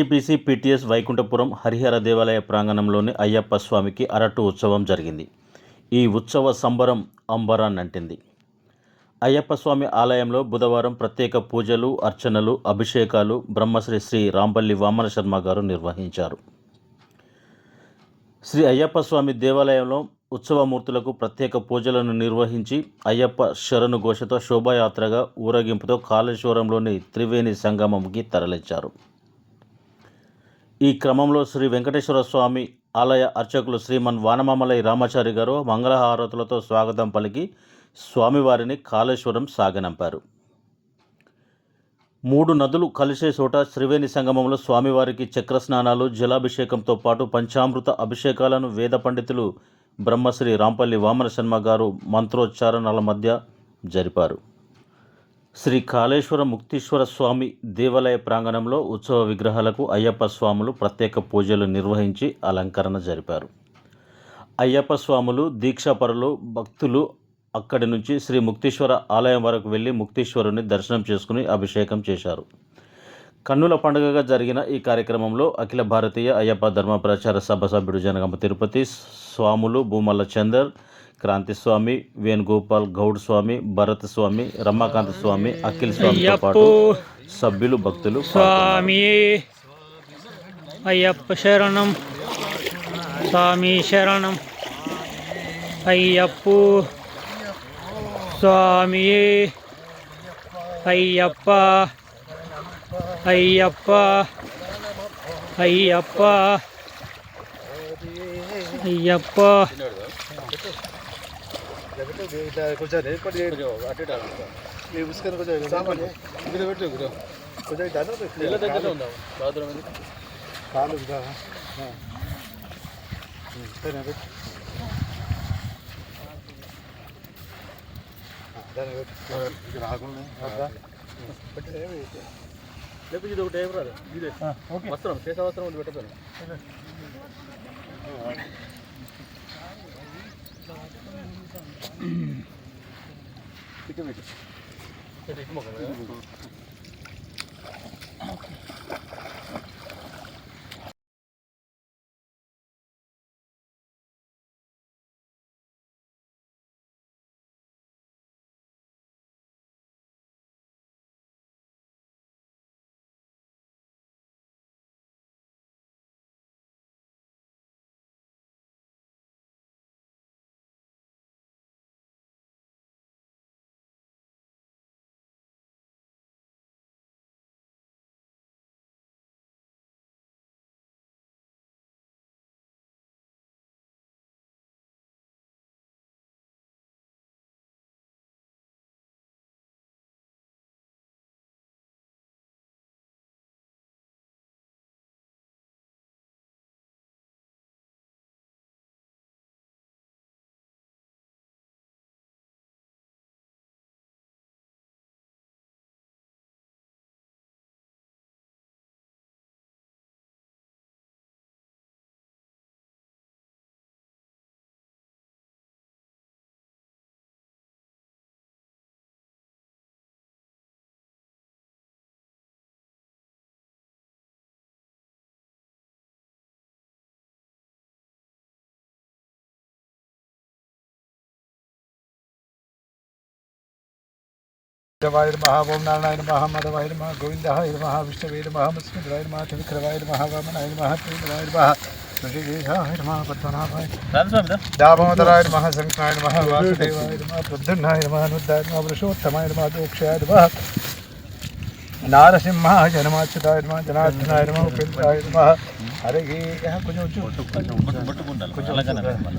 NTPC PTS Vaikunthapuram Harihara దేవాలయ ప్రాంగణంలోని అయ్యప్ప స్వామికి అరటు ఉత్సవం జరిగింది. ఈ ఉత్సవ సంబరం అంబరాన్నంటింది. అయ్యప్ప స్వామి ఆలయంలో బుధవారం ప్రత్యేక పూజలు అర్చనలు అభిషేకాలు బ్రహ్మశ్రీ శ్రీ రాంపల్లి వామన శర్మ గారు నిర్వహించారు. శ్రీ అయ్యప్ప స్వామి దేవాలయంలో ఉత్సవమూర్తులకు ప్రత్యేక పూజలను నిర్వహించి అయ్యప్ప శరణు ఘోషతో శోభాయాత్రగా ఊరేగింపుతో కాళేశ్వరంలోని త్రివేణి సంగమంకి తరలించారు. ఈ క్రమంలో శ్రీ వెంకటేశ్వర స్వామి ఆలయ అర్చకులు శ్రీమన్ వానమామలై రామాచారి గారు మంగళహారతులతో స్వాగతం పలికి స్వామివారిని కాళేశ్వరం సాగనంపారు. మూడు నదులు కలిసే చోట త్రివేణి సంగమంలో స్వామివారికి చక్ర స్నానాలు జలాభిషేకంతో పాటు పంచామృత అభిషేకాలను వేద పండితులు బ్రహ్మశ్రీ రాంపల్లి వామన శర్మ గారు మంత్రోచ్చారణల మధ్య జరిపారు. శ్రీ కాళేశ్వర ముక్తీశ్వర స్వామి దేవాలయ ప్రాంగణంలో ఉత్సవ విగ్రహాలకు అయ్యప్ప స్వాములు ప్రత్యేక పూజలు నిర్వహించి అలంకరణ జరిపారు. అయ్యప్ప స్వాములు దీక్షాపరులు భక్తులు అక్కడి నుంచి శ్రీ ముక్తీశ్వర ఆలయం వరకు వెళ్ళి ముక్తీశ్వరుని దర్శనం చేసుకుని అభిషేకం చేశారు. కన్నుల పండుగగా జరిగిన ఈ కార్యక్రమంలో అఖిల భారతీయ అయ్యప్ప ధర్మ ప్రచార సభ సభ్యుడు జనగమ తిరుపతి స్వాములు భూమల్ల చందర్ క్రాంతి స్వామి వేణుగోపాల్ గౌడ్ స్వామి భరత్ స్వామి రమాకాంత్ స్వామి అఖిల్ స్వామితో పాటు సభ్యులు భక్తులు స్వామి. అయ్యప్ప శరణం. స్వామి శరణం. అయ్యప్పు స్వామి. అయ్యప్ప. అయ్యప్ప. అయ్యప్ప. అయ్యప్ప. కొంచెం ఉసుకని కొంచెం పెట్టు కొంచెం కాలు సరే పెట్టు ఆ, దాన్ని పెట్టు. ఇక్కడ రాకుండా. వద్దా? పెట్టు, ఏమి? ఇది? లేకపోతే ఇది ఒకటి ఏం రాదు. ఇదే. వస్త్రం శేష వస్త్రం ఒకటి పెట్టదు 这个位置，再这么搞吧。శివాయ మహా ఓం నారాయణ మహా మధవాయ మహా గోవిందాయ మహా విష్ణువే మహా ముస్మిద్రాయ మహా త్రివిక్రమాయ మహా వామనాయ మహా త్రివిక్రమాయ మహా ఋషికేశాయ మహా పద్మనాభాయ దామోదరాయ మహా శంకరాయ మహా వాసుదేవాయ మహా ప్రద్యున్నాయ మహా అనుద్ధాయ మహా వృషోత్తమాయ మహా దోక్షాయ మహా నారసింహాయ నమ అచ్యుతాయ నమ జనార్దనాయ నమ ఉపేంద్రాయ నమ హరే కొంచెం కొంచెం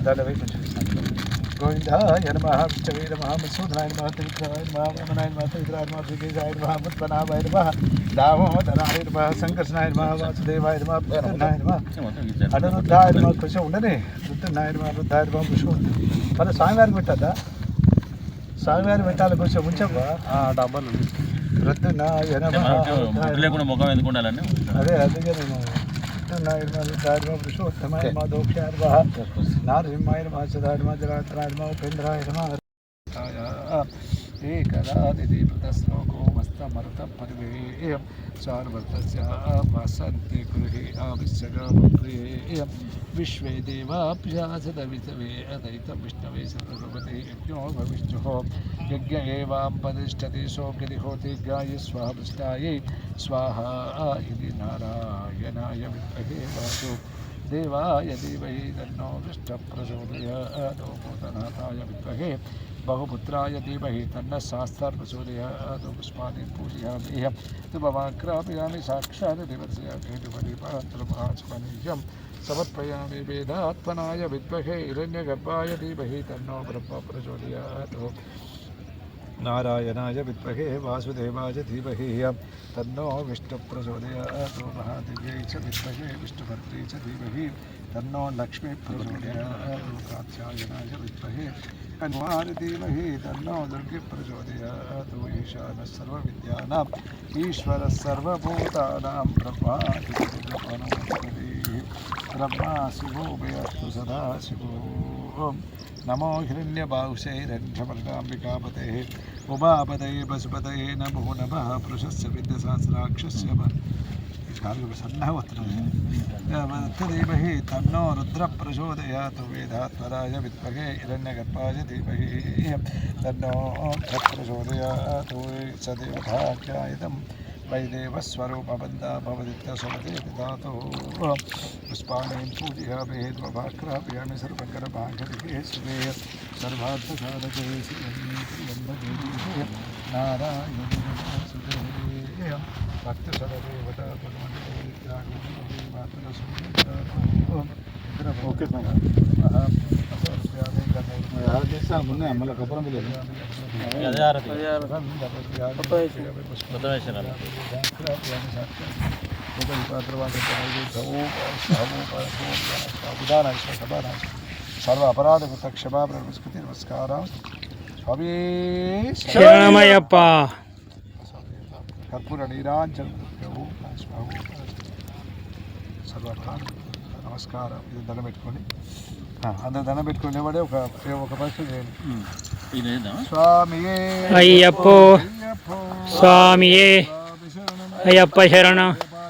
దాని వైపు కొంచెం గోవిందాయ నమ విష్ణవే నమ మసూదనాయ నమ త్రివిక్రమాయ నమ వామనాయ నమ త్రివిక్రమాయ నమ శ్రీకేశాయ నమ పద్మనాభాయ నమ దామోదరాయ నమ సంకర్షణాయ నమ వాసుదేవాయ నమ ప్రసన్నాయ నమ అనురుద్ధాయ నమ కొంచెం ఉండని రుద్రనాయ నమ రుద్ధాయ నమ విష్ణు మళ్ళీ స్వామివారికి పెట్టద్దా? స్వామివారికి పెట్టాలి కొంచెం ఉంచబ్బా డబ్బాలు రుద్రనాయ నమ అదే అందుకే నేను రుద్రనాయ నమ రుద్ధాయ నమ విష్ణోత్తమాయ నమ దోక్షాయ నమ నారసింహాయ समर्थपरिवेयं चार्वतस्य वसन्ति गृहे आविश्यकामप्रियेयं विश्वे देवाभ्यासदवितवे अदयितं विष्णवे सदगवते यज्ञो भविष्णुः यज्ञ एवाम्पतिष्ठति सोऽग्यति होति गाय स्वाभिष्टायै स्वाहा इति नारायणाय विद्महे वासु। देवाय देवै तन्नो विष्टप्रचोदयादोपोतनाथाय विद्महे बहुपुत्राय धीमहि तन्न शास्त्रात् प्रचोदयात् पुष्पाणि पूजयामि शुभमाक्रापयामि साक्षात् दिवस्य केतुपरिपात्रमाचमनीयं समर्पयामि वेदात्मनाय विद्महे हिरण्यगर्भाय धीमहि तन्नो ब्रह्म प्रचोदयात्। नारायणाय विद्महे वासुदेवाय धीमहि। तन्नो विष्णुप्रचोदयात्, महादेव्यै च विद्महे विष्णुभद्रै च धीमहि। तन्नो लक्ष्मी प्रचोदयात् कात्यायनाय विद्महे। हनुमान् तन्नो दुर्गे प्रचोदयात् ईशानः सर्वविद्यानाम् ईश्वरः सर्वभूतानां ब्रह्मादिपतिः ब्रह्मा, शिवो भयस्तु सदा, शिवो ओम नमो हिरण्यबाहुशैरण्ठपर्णाम्बिकापतेः उमापतये पशुपतये नमो नमः। पुरुषस्य, विद्यसहस्राक्षस्य सन्नहवत्रदेमहि तन्नो रुद्रप्रचोदयातु। वेदात्मराय विद्महे हिरण्यगर्पाय धीमहि। तन्नो प्रचोदयातु स देवताख्यायितम् वैदेवस्वरूपबद्धा भवदित्यसुमते धातुः। पुष्पाणीं पूजयाभिहेद्वभाक्रभियामि सर्वकरभागदिके सुवे सर्वार्थसाधके श्रियम्बदेवीहे नारायणे भक्तसरदेवता भगवन्ते। मातुलसुन्दर ओके చేస్తాను ముందే మళ్ళీ కప్పరం పిల్లలు సర్వ అపరాధ క్షమా ప్రస్కృతి నమస్కారం స్వామి శరణమయ్యప్ప కర్పూర నీరాంజన సర్వ నమస్కారం. ఇది దండం పెట్టుకోండి అందరు దండం పెట్టుకుని నిలబడి ఒక ఒక పరిస్థితి చేయండి ఇదేనా? స్వామియే అయ్యప్పో అయ్యప్పో స్వామియే స్వామి శరణం అయ్యప్ప శరణ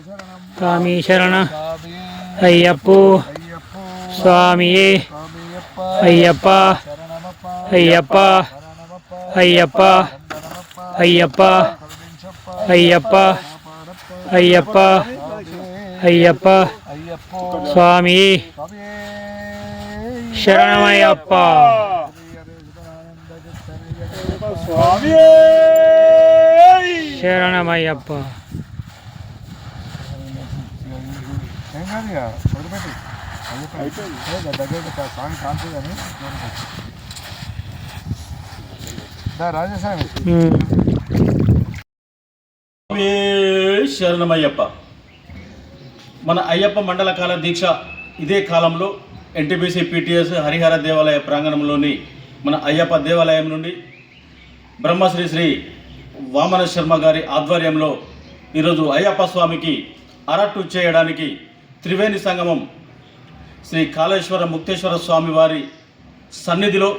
శరణం స్వామి శరణ స్వామియే అయ్యప్పో అయ్యప్పో స్వామియే స్వామియప్ప అయ్యప్ప శరణమప్ప అయ్యప్ప శరణమప్ప అయ్యప్ప వందనమప్ప అయ్యప్ప కరుణించప్ప అయ్యప్ప కాపాడప్ప అయ్యప్ప స్వామియే అయ్యప్ప అయ్యప్పో స్వామి స్వామియే శరణమయ్యప్ప. శరణమయ్యప్ప. స్వామి శరణమయ్యప్ప. మన అయ్యప్ప మండల కాల దీక్ష ఇదే కాలంలో ఎన్టీపీసీ పీటీఎస్ హరిహర దేవాలయ ప్రాంగణంలోని మన అయ్యప్ప దేవాలయం నుండి బ్రహ్మశ్రీ శ్రీ వామన శర్మ గారి ఆధ్వర్యంలో ఈరోజు అయ్యప్ప స్వామికి అరట్టు చేయడానికి త్రివేణి సంగమం శ్రీ కాళేశ్వర ముక్తేశ్వర స్వామివారి సన్నిధిలో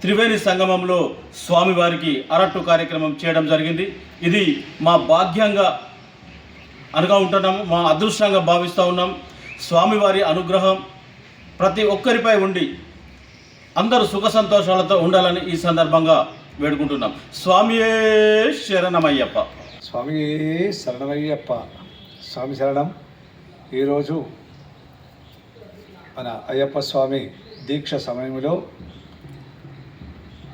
త్రివేణి సంగమంలో స్వామివారికి అరట్టు కార్యక్రమం చేయడం జరిగింది. ఇది మా భాగ్యంగా అనుగా ఉంటున్నాము మా అదృష్టంగా భావిస్తూ ఉన్నాం. స్వామివారి అనుగ్రహం ప్రతి ఒక్కరిపై ఉండి అందరూ సుఖ సంతోషాలతో ఉండాలని ఈ సందర్భంగా వేడుకుంటున్నాం. స్వామియే శరణమయ్యప్ప. స్వామి శరణమయ్యప్ప. స్వామి శరణం. ఈరోజు మన అయ్యప్ప స్వామి దీక్ష సమయంలో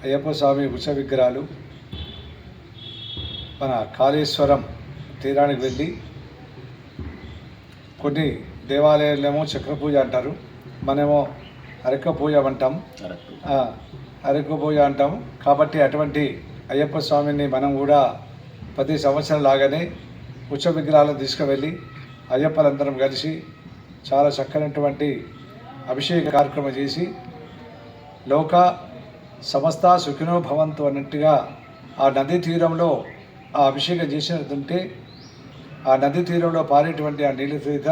అయ్యప్ప స్వామి ఉష విగ్రహాలు మన కాళేశ్వరం తీరానికి వెళ్ళి కొన్ని దేవాలయాలేమో చక్రపూజ అంటారు. మనమేమో అరక పూజ అంటాం ఆ, అరకు పూజ అంటాం. కాబట్టి అటువంటి అయ్యప్ప స్వామిని మనం కూడా ప్రతి సంవత్సరం లాగానే ఉత్సవ విగ్రహాలను తీసుకువెళ్ళి అయ్యప్పలందరం కలిసి చాలా చక్కనటువంటి అభిషేక కార్యక్రమం చేసి లోక సమస్త సుఖినో భవంతు అన్నట్టుగా ఆ నదీ తీరంలో ఆ అభిషేకం చేసినట్టుంటే ఆ నదీ తీరంలో పారేటువంటి ఆ నీళ్ళ తీత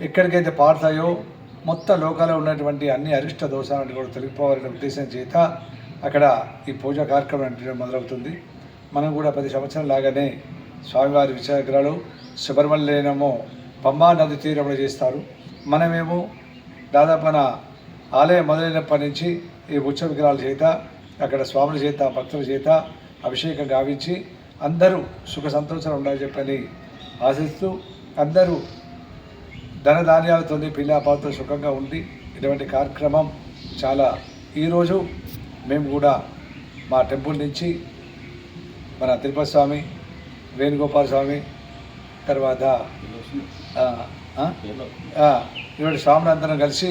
ఎక్కడికైతే పారుతాయో మొత్తం లోకాల్లో ఉన్నటువంటి అన్ని అరిష్ట దోషాలను కూడా తొలగిపోవాలనే ఉద్దేశం చేత అక్కడ ఈ పూజా కార్యక్రమం అంటే మొదలవుతుంది. మనం కూడా ప్రతి సంవత్సరం లాగానే స్వామివారి విచారగ్రహాలు సుబ్రహ్మణ్యమో పంబా నది తీరంలో చేస్తారు. మనమేమో దాదాపున ఆలయం మొదలైనప్పటి నుంచి ఈ ఉత్సవ విగ్రహాల చేత అక్కడ స్వాముల చేత భక్తుల చేత అభిషేకం గావించి అందరూ సుఖ సంతోషాలు ఉండాలని చెప్పని ఆశిస్తూ అందరూ ధనధాన్యాలతో పిల్లాపాలతో సుఖంగా ఉంది ఇటువంటి కార్యక్రమం చాలా ఈరోజు మేము కూడా మా టెంపుల్ నుంచి మన తిరుపతి స్వామి వేణుగోపాల స్వామి తర్వాత ఇటువంటి స్వామిని అందరం కలిసి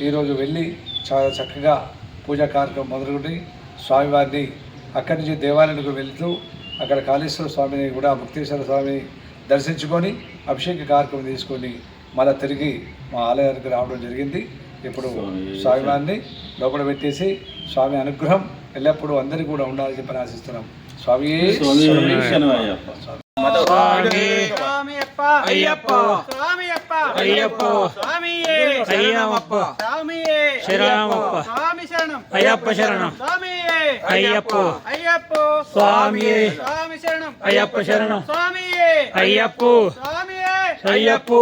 ఈరోజు వెళ్ళి చాలా చక్కగా పూజా కార్యక్రమం మొదలుకొని స్వామివారిని అక్కడి నుంచి దేవాలయానికి వెళ్తూ అక్కడ కాళేశ్వర స్వామిని కూడా ముక్తేశ్వర స్వామిని దర్శించుకొని అభిషేక కార్యక్రమం తీసుకొని మళ్ళీ తిరిగి మా ఆలయానికి రావడం జరిగింది. ఇప్పుడు స్వామివారిని లోపల పెట్టేసి స్వామి అనుగ్రహం ఎల్లప్పుడూ అందరికీ కూడా ఉండాలని చెప్పని ఆశిస్తున్నాం. స్వామి అయ్యప్ప. స్వామియప్ప అయ్యప్ప. స్వామియే అయ్యప్ప. స్వామియే శరణమప్ప స్వామి శరణం అయ్యప్ప. శరణం. స్వామియే అయ్యప్ప. అయ్యప్ప. స్వామియే స్వామి శరణం. అయ్యప్ప శరణం. స్వామియే అయ్యప్ప. స్వామియే అయ్యప్ప.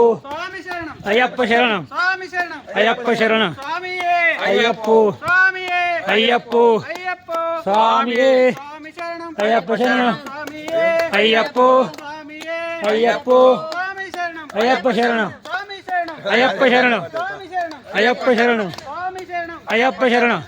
స్వామి శరణం అయ్యప్ప శరణం స్వామి శరణం అయ్యప్ప శరణం స్వామియే అయ్యప్ప స్వామియే అయ్యప్ప అయ్యప్ప స్వామియే స్వామి శరణం అయ్యప్ప శరణం స్వామియే అయ్యప్ప స్వామియే అయ్యప్ప స్వామి శరణం అయ్యప్ప శరణం స్వామి శరణం అయ్యప్ప శరణం స్వామి శరణం అయ్యప్ప శరణం స్వామి శరణం అయ్యప్ప శరణం